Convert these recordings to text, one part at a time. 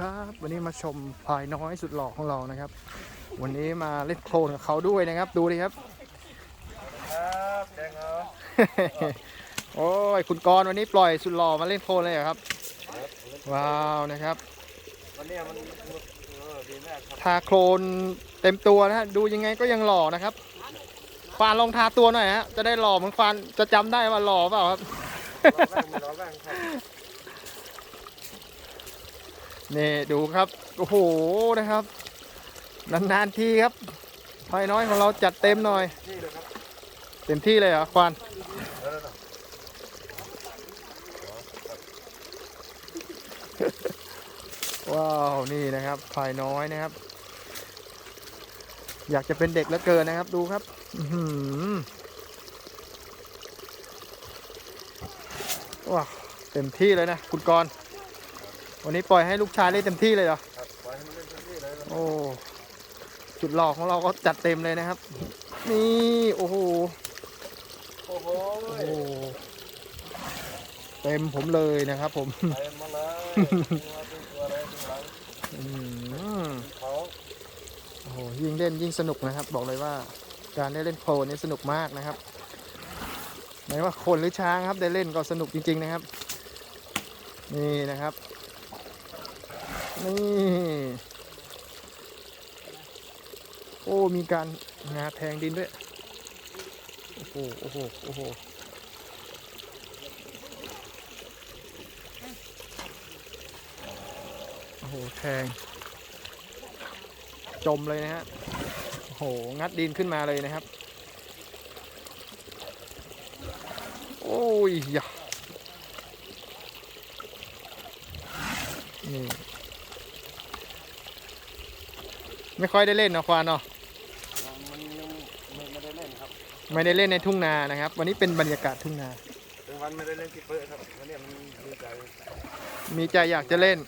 ครับวันนี้มาชมพลายน้อยสุดหล่อของเรานะครับ วันนี้มาเล่นโคลนกับเขาด้วยนะครับ ดูดิครับครับแดงเหรอโอ้ยคุณกรณ์วันนี้ปล่อยสุดหล่อมาเล่นโคลนเลยเหรอครับ ว้าวนะครับวันนี้มันเออดีมากครับทาโคลนเต็มตัวนะฮะดูยังไงก็ยังหล่อนะครับฟานลองทาตัวหน่อยฮะจะได้หล่อเหมือนฟานจะจำได้ว่าหล่อเปล่าครับ รอบ้างไม่รอบ้างครับ นี่ดูครับ โอ้โหนะครับ นานๆทีครับพายน้อยของเราจัดเต็มหน่อยนี่เลยครับเต็มที่เลยเหรอควานว้าวนี่นะครับพายน้อยนะครับ อยากจะเป็นเด็กแล้วเกินนะครับ ดูครับอื้อหือว้าวเต็มที่เลยนะ คุณกรณ์ วันนี้ปล่อยให้ลูกชายเล่นเต็มที่เลยเหรอครับปล่อยให้มันเล่นเต็มที่เลยนะโอ้จุดหล่อของเราก็จัดเต็มเลยนะครับ นี่โอ้โหโอ้โหโอ้โหเต็มผมเลยนะครับ ผมไปมาเลยตัวตัวอะไรตัวหลังอืมเขาโอ้โหยิ่งเล่นยิ่งสนุกนะครับ บอกเลยว่าการได้เล่นโคลนนี่สนุกมากนะครับไม่ว่าคนหรือช้างครับได้เล่นก็สนุกจริง ๆนะครับ นี่นะครับ นี่โอ้มีการงาแทงดินด้วย โอ้โหโอ้โหโอ้โหโอ้โหแทง จมเลยนะฮะโอ้โหงัดดินขึ้นมาเลยนะครับ โอ้ยยะนี่ ไม่ค่อยได้เล่นเนาะควานเนาะมันยังไม่ไม่ได้เล่นครับไม่ได้เล่นในทุ่งนานะครับ วันนี้เป็นบรรยากาศทุ่งนา เป็นวันไม่ได้เล่นที่เปิดครับวันนี้มันดีใจมีใจอยากจะเล่น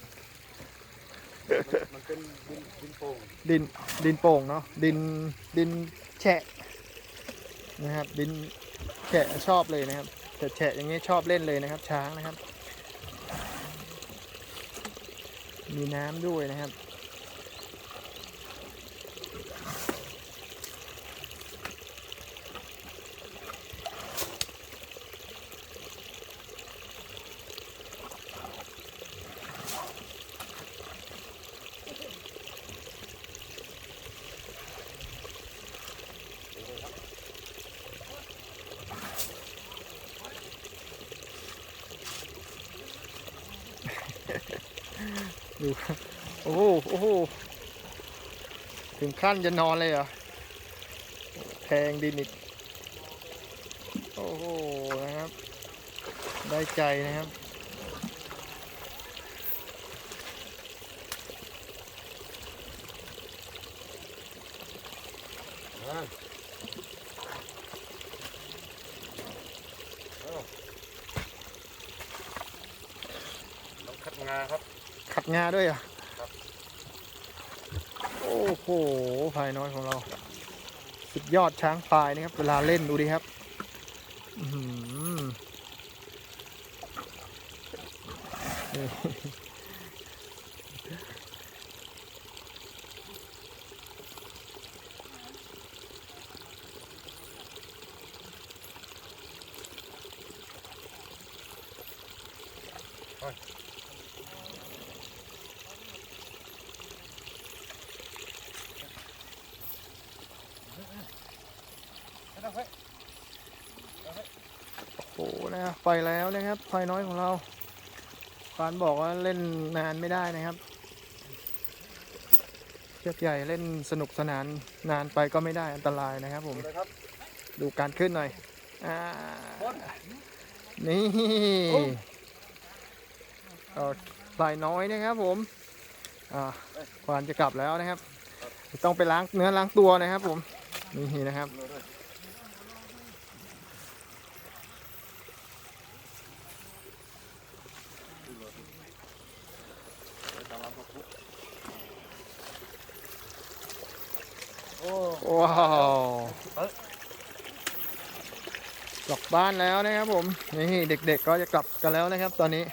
มันมันเป็นดินดินโป่งดินดินโป่งเนาะดินดินแฉะนะครับ ดินแฉะชอบเลยนะครับ แต่แฉะอย่างนี้ชอบเล่นเลยนะครับ ช้างนะครับ มีน้ำด้วยนะครับ ดูครับโอ้โหโอ้โหถึงขั้นจะนอนเลยเหรอแทงดินอีกโอ้โหนะครับ ได้ใจนะครับอ่าเอ้าต้องคัดงาครับ ดงาด้วยอะโอ้โหพายน้อยของเรา สุดยอดช้างพายนะครับ เวลาเล่นดูดิครับอ นี่โอ้โหนะครับไปแล้วนะครับพลายน้อยของเราฟานบอกว่าเล่นนานไม่ได้นะครับเชือกใหญ่เล่นสนุกสนานนานไปก็ไม่ได้อันตรายนะครับ ผมดูเลยครับดูการขึ้นหน่อยอ่านี่เอาพลายน้อยนะครับผมอ่าควานจะกลับแล้วนะครับ ต้องไปล้างเนื้อล้างตัวนะครับ ผมนี่นะครับ ว้าวกลับบ้านแล้วนะครับผม นี่เด็กๆก็จะกลับกันแล้วนะครับ ตอนนี้